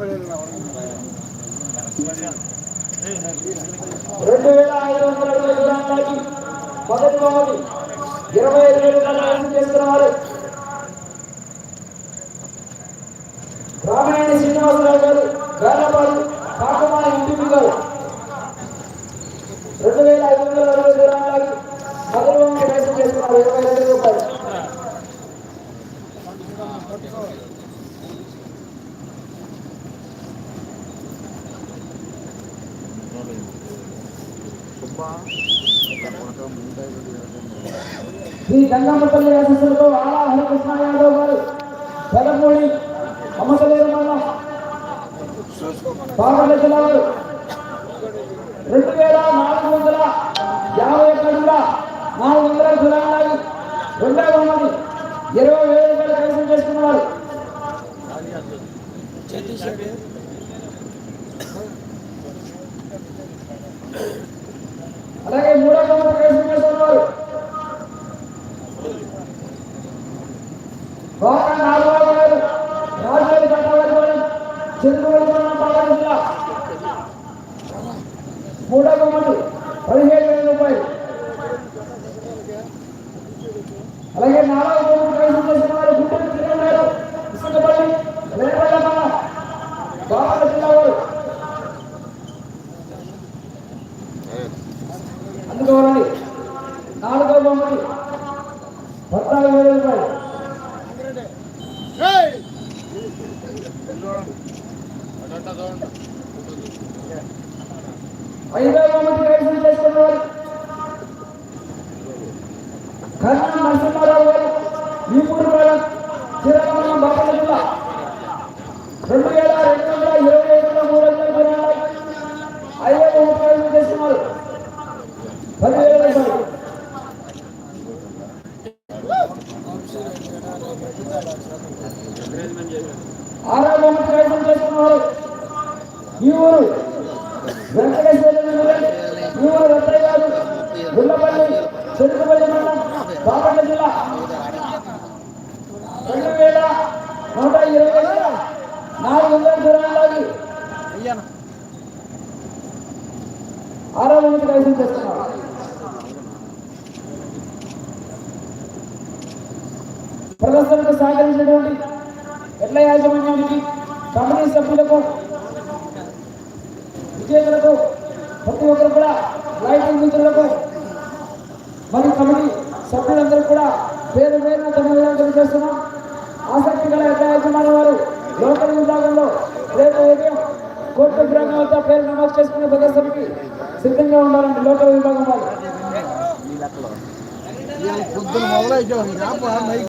రెండు వేల ఐదు వందల అడుగుల దూరానికి మొదటి బహుమతి ఇరవై ఐదు వేలు కన్నా చేస్తున్న వారు రామనేని శ్రీనివాసరావు గారు వేలపాడు కాకమాల ఇంటిపి గారు రెండు వేల ఐదు వందల అడుగుల దూరానికి మొదటి బహుమతి కైవసం చేస్తున్నారు ఇరవై ఐదు వేల రూపాయలు శ్రీ గంగామపల్లి ఆశీస్సులతో ఆలా హరికృష్ణ యాదవ్ గారు పెదమూడి అమ్మసలేరు మండలం బాపట్ల జిల్లా వారు రెండు వేల నాలుగు వందల యాభై ఒక్క అడుగుల నాలుగు వందల దూరాలు రెండవ బహుమతి ఇరవై వేల రూపాయలు కైవసం చేసుకున్నవారు అలాగే మూడవ బహుమతి కైవసం చేసుకున్నవారు రోక నాలుగవ గారు రాజధాని పట్టణాలు చంద్రబాబు బాలాజీ జిల్లా మూడవ పదిహేడు వేల రూపాయలు. అలాగే నాలుగు బహుమతి కైవసం చేసిన వారు గుంటూరు కిరణ్ గారు ఇసుకపల్లి వెనపల్ల మండలం జిల్లా వారు. అందుకోవాలండి. నాలుగవ బహుమతి పద్నాలుగు వేల రూపాయలు. ఐదవ బహుమతి కైవసం చేసుకున్న కర్ణ నరసింహారావు గారు ఈపూరు మేడం శ్రీరామం బాపట్ల జిల్లా రెండు వేల రెండు వందల ఇరవై ఐదు మూడు వందల పదివేల రూపాయలు ఈ ఊరు. వెంకటేశ్వర రత్తయ్య గారు గుల్లపల్లి చెరుకుపల్లి మండలం బాపట్ల జిల్లా రెండు వేల నూట ఇరవై నాలుగు వందల దూరాల్లోకి చేస్తున్నారు ప్రదర్శనకు సహకరించినటువంటి ఎడ్ల యాజమాన్యానికి కమిటీ సభ్యులకు విజేతలకు ప్రతి ఒక్కరు కూడా లైటింగ్ మిత్రులకు మరియు కమిటీ సభ్యులందరూ కూడా పేరు పేరున ధన్యవాదాలు తెలియజేస్తున్నాం. ఆసక్తి గల యజమాన వారు లోకల్ విభాగంలో రేపు ఉదయం కోర్టు గ్రామం వద్ద పేరు నమోదు చేసుకునే ప్రదర్శనకి సిద్ధంగా ఉండాలండి లోకల్ విభాగం వారు